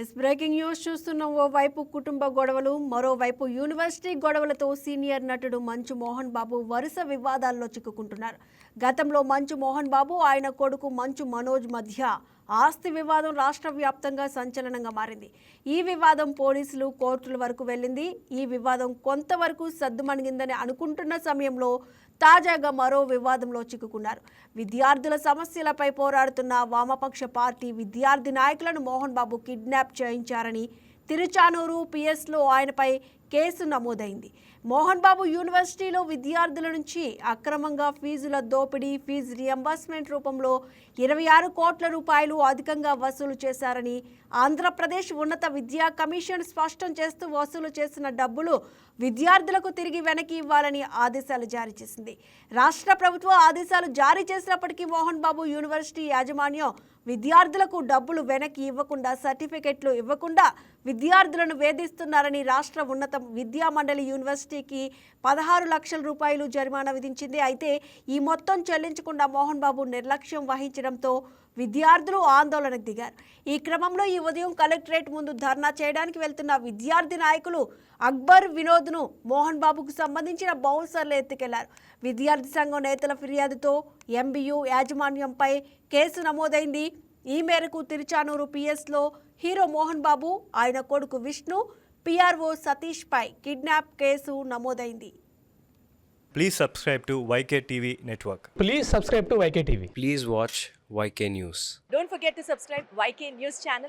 Yes breaking news చూస్తున్న ఓవైపు కుటుంబ గొడవలు మరోవైపు యూనివర్సిటీ గొడవలతో సీనియర్ నటుడు మంచు మోహన్ బాబు వరుస వివాదాల్లో చిక్కుకుంటున్నారు. గతంలో మంచు మోహన్ బాబు ఆయన కొడుకు మంచు మనోజ్ మధ్య ఆస్తి వివాదం రాష్ట్ర వ్యాప్తంగా సంచలనంగా మారింది. ఈ వివాదం పోలీసులు కోర్టుల వరకు వెళ్ళింది. ఈ వివాదం కొంతవరకు సద్దుమణిగిందని అనుకుంటున్న సమయంలో తాజాగా మరో వివాదంలో చిక్కుకున్నారు. విద్యార్థుల సమస్యలపై పోరాడుతున్న వామపక్ష పార్టీ విద్యార్థి నాయకులను మోహన్ బాబు కిడ్నాప్ చేయించారని తిరుచానూరు పిఎస్లో ఆయనపై కేసు నమోదైంది. మోహన్ బాబు యూనివర్సిటీలో విద్యార్థుల నుంచి అక్రమంగా ఫీజుల దోపిడీ ఫీజు రియంబర్స్మెంట్ రూపంలో ఇరవై ఆరు కోట్ల రూపాయలు అధికంగా వసూలు చేశారని ఆంధ్రప్రదేశ్ ఉన్నత విద్యా కమిషన్ స్పష్టం చేస్తూ వసూలు చేసిన డబ్బులు విద్యార్థులకు తిరిగి వెనక్కి ఇవ్వాలని ఆదేశాలు జారీ చేసింది. రాష్ట్ర ప్రభుత్వం ఆదేశాలు జారీ చేసినప్పటికీ మోహన్ బాబు యూనివర్సిటీ యాజమాన్యం విద్యార్థులకు డబ్బులు వెనక్కి ఇవ్వకుండా సర్టిఫికెట్లు ఇవ్వకుండా విద్యార్థులను వేధిస్తున్నారని రాష్ట్ర ఉన్నత విద్యా మండలి యూనివర్సిటీకి పదహారు లక్షల రూపాయలు జరిమానా విధించింది. అయితే ఈ మొత్తం చెల్లించకుండా మోహన్ బాబు నిర్లక్ష్యం వహించడంతో విద్యార్థులు ఆందోళనకు దిగారు. ఈ క్రమంలో ఈ ఉదయం కలెక్టరేట్ ముందు ధర్నా చేయడానికి వెళ్తున్న విద్యార్థి నాయకులు అక్బర్ వినోద్ను మోహన్ బాబుకు సంబంధించిన బౌన్సర్లు ఎత్తుకెళ్ళారు. విద్యార్థి సంఘం నేతల ఫిర్యాదుతో ఎంబీయూ యాజమాన్యంపై కేసు నమోదైంది. ఈ మేరకు తిరుచానూరు పిఎస్లో హీరో మోహన్ బాబు ఆయన కొడుకు విష్ణు పిఆర్ఓ సతీష్పై కిడ్నాప్ కేసు నమోదైంది Please subscribe to YK TV Network. Please subscribe to YK TV. Please watch YK News. Don't forget to subscribe YK News channel